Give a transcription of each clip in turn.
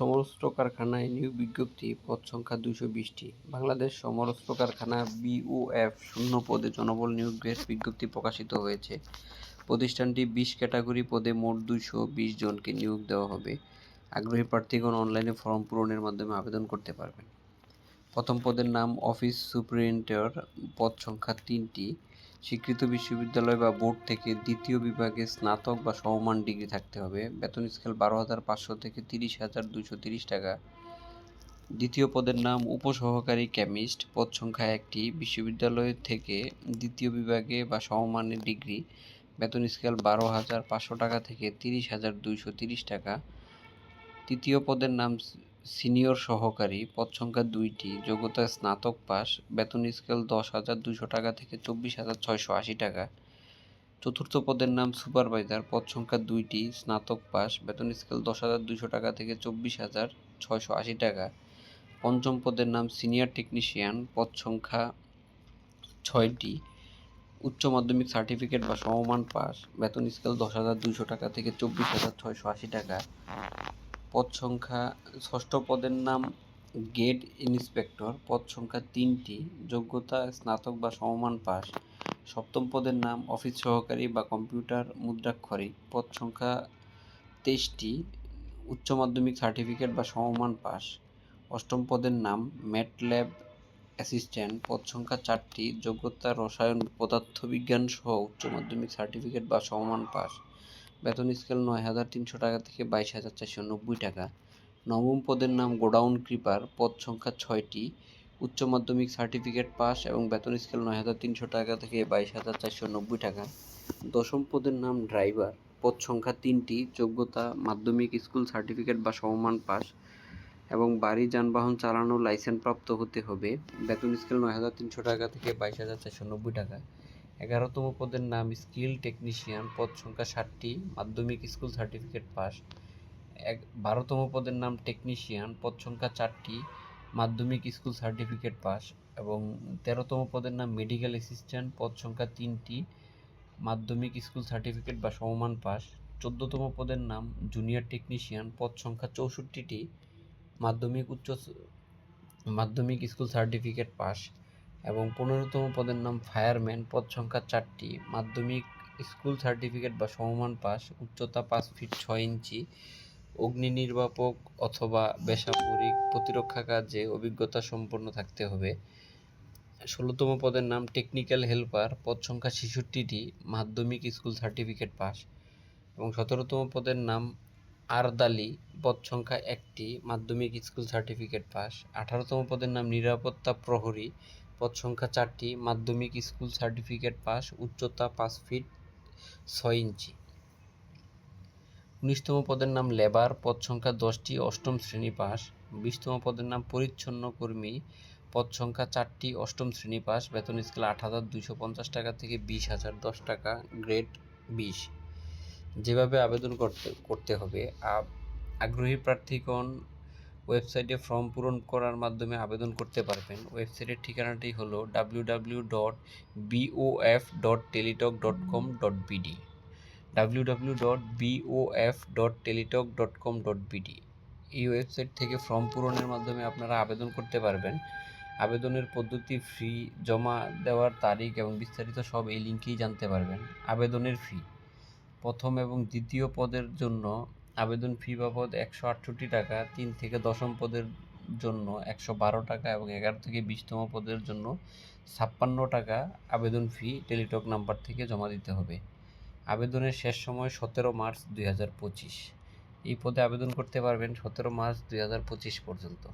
সমস্ত কারখানায় নিয়োগ বিজ্ঞপ্তি, পদ সংখ্যা দুইশো বিশটি। বাংলাদেশ সমস্ত কারখানা বিওএফ শূন্য পদে জনবল নিয়োগের বিজ্ঞপ্তি প্রকাশিত হয়েছে। প্রতিষ্ঠানটি বিশ ক্যাটাগরি পদে মোট দুইশো বিশ জনকে নিয়োগ দেওয়া হবে। আগ্রহী প্রার্থীগণ অনলাইনে ফর্ম পূরণের মাধ্যমে আবেদন করতে পারবেন। প্রথম পদের নাম অফিস সুপারিনটেন্ডেন্ট পদ সংখ্যা তিনটি। স্বীকৃত বিশ্ববিদ্যালয় বা বোর্ড থেকে দ্বিতীয় বিভাগে স্নাতক বা সমমান ডিগ্রি থাকতে হবে। বেতন স্কেল বারো হাজার পাঁচশো থেকে তিরিশ হাজার দুশো তিরিশ টাকা। দ্বিতীয় পদের নাম উপসহকারী কেমিস্ট। পদ সংখ্যা একটি। বিশ্ববিদ্যালয় থেকে দ্বিতীয় বিভাগে বা সমমানের ডিগ্রি। বেতন স্কেল বারো হাজার পাঁচশো টাকা থেকে তিরিশ হাজার দুইশো তিরিশ টাকা। তৃতীয় পদের নাম সিনিয়র সহকারী, পদ সংখ্যা দুইটি যোগ্যতা স্নাতক পাস, বেতন স্কেল দশ হাজার দুশো টাকা থেকে চব্বিশ হাজার ছয়শো আশি টাকা। চতুর্থ পদের নাম সুপারভাইজার, পদ সংখ্যা দুইটি, স্নাতক পাস, বেতন স্কেল দশ হাজার দুশো টাকা থেকে চব্বিশ হাজার ছয়শো আশি টাকা। পঞ্চম পদের নাম সিনিয়র টেকনিশিয়ান, পদ সংখ্যা ছয়টি, উচ্চ মাধ্যমিক সার্টিফিকেট বা সমমান পাস, বেতন স্কেল দশ হাজার দুশো টাকা থেকে চব্বিশ হাজার ছয়শো আশি টাকা। পদ সংখ্যা, ষষ্ঠ পদের নাম গেট ইন্সপেক্টর পদ সংখ্যা তিনটি, যোগ্যতা, স্নাতক বা সমমান পাস সপ্তম পদের নাম অফিস সহকারী বা কম্পিউটার মুদ্রাক্ষরিক পদ সংখ্যা তেইশটি, উচ্চ মাধ্যমিক সার্টিফিকেট বা সমমান পাস অষ্টম পদের নাম ম্যাটল্যাব অ্যাসিস্ট্যান্ট পদ সংখ্যা চারটি, যোগ্যতা, রসায়ন, পদার্থবিজ্ঞান সহ উচ্চ মাধ্যমিক সার্টিফিকেট বা সমমান পাস বেতন স্কেল নয় হাজার তিনশো টাকা থেকে বাইশ হাজার চারশো নব্বই টাকা। নবম পদের নাম গোডাউন ক্রিপার। পদ সংখ্যা ছয়টি। উচ্চ মাধ্যমিক সার্টিফিকেট পাস এবং বেতন স্কেল নয় হাজার তিনশো টাকা থেকে বাইশ হাজার চারশো নব্বই টাকা। দশম পদের নাম ড্রাইভার। পদ সংখ্যা তিনটি। যোগ্যতা, মাধ্যমিক স্কুল সার্টিফিকেট বা সমমান পাস এবং বাড়ি, যানবাহন চালানো লাইসেন্স প্রাপ্ত হতে হবে। বেতন স্কেল নয় হাজার তিনশো টাকা থেকে বাইশ হাজার চারশো নব্বই টাকা। এগারোতম পদের নাম স্কিল টেকনিশিয়ান, পদ সংখ্যা ষাটটি, মাধ্যমিক স্কুল সার্টিফিকেট পাস। এক, বারোতম পদের নাম টেকনিশিয়ান, পদ সংখ্যা চারটি, মাধ্যমিক স্কুল সার্টিফিকেট পাস এবং তেরোতম পদের নাম মেডিকেল অ্যাসিস্ট্যান্ট, পদ সংখ্যা তিনটি, মাধ্যমিক স্কুল সার্টিফিকেট বা সমমান পাস। চোদ্দতম পদের নাম জুনিয়র টেকনিশিয়ান, পদ সংখ্যা চৌষট্টিটি, মাধ্যমিক উচ্চ মাধ্যমিক স্কুল সার্টিফিকেট পাস। এবং পনেরোতম পদের নাম ফায়ারম্যান। পদ সংখ্যা চারটি। মাধ্যমিক স্কুল সার্টিফিকেট বা সমমান পাস। উচ্চতা পাঁচ ফিট ছয় ইঞ্চি। অগ্নি নির্বাপক অথবা বেসামরিক প্রতিরক্ষা কাজে অভিজ্ঞতা সম্পন্ন থাকতে হবে। ষোলোতম পদের নাম টেকনিক্যাল হেল্পার। পদ সংখ্যা ছেষট্টিটি। মাধ্যমিক স্কুল সার্টিফিকেট পাস। এবং সতেরোতম পদের নাম আরদালি। পদ সংখ্যা একটি। মাধ্যমিক স্কুল সার্টিফিকেট পাস। আঠারোতম পদের নাম নিরাপত্তা প্রহরী। পদ সংখ্যা চারটি, মাধ্যমিক স্কুল সার্টিফিকেট পাস, উচ্চতা পাঁচ ফিট ছয় ইঞ্চি। উনিশতম পদের নাম লেবার, পদ সংখ্যা দশটি, অষ্টম শ্রেণি পাস। বিশতম পদের নাম পরিচ্ছন্ন কর্মী, পদ সংখ্যা চারটি, অষ্টম শ্রেণি পাস। বেতন স্কেল আট হাজার দুইশো পঞ্চাশ টাকা থেকে বিশ হাজার দশ টাকা, গ্রেড বিশ। যেভাবে আবেদন করতে করতে হবে আগ্রহী প্রার্থীগণ ওয়েবসাইটে ফর্ম পূরণ করার মাধ্যমে আবেদন করতে পারবেন। ওয়েবসাইটের ঠিকানাটি হলো W W dot BOF dot Teletalk dot com dot BD dot Teletalk dot com dot BD এই ওয়েবসাইট থেকে ফর্ম পূরণের মাধ্যমে আপনারা আবেদন করতে পারবেন। আবেদনের পদ্ধতি, ফি, জমা দেওয়ার তারিখ এবং বিস্তারিত সব এই লিঙ্কেই জানতে পারবেন। আবেদনের ফি, প্রথম এবং দ্বিতীয় পদের জন্য আবেদন ফি বাবদ একশো আটষট্টি টাকা, তিন থেকে দশম পদের জন্য একশো বারো টাকা এবং এগারো থেকে বিশতম পদের জন্য ছাপ্পান্ন টাকা আবেদন ফি টেলিটক নাম্বার থেকে জমা দিতে হবে। আবেদনের শেষ সময় সতেরো মার্চ দুই হাজার পঁচিশ। এই পদে আবেদন করতে পারবেন সতেরো মার্চ দুই হাজার পঁচিশ পর্যন্ত।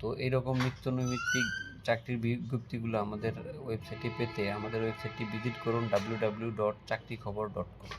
তো এইরকম নিত্য নৈমিত্তিক চাকরির বিজ্ঞপ্তিগুলো আমাদের ওয়েবসাইটে পেতে আমাদের ওয়েবসাইটটি ভিজিট করুন ডাব্লিউ ডাব্লিউ ডট চাকরি খবর ডট কম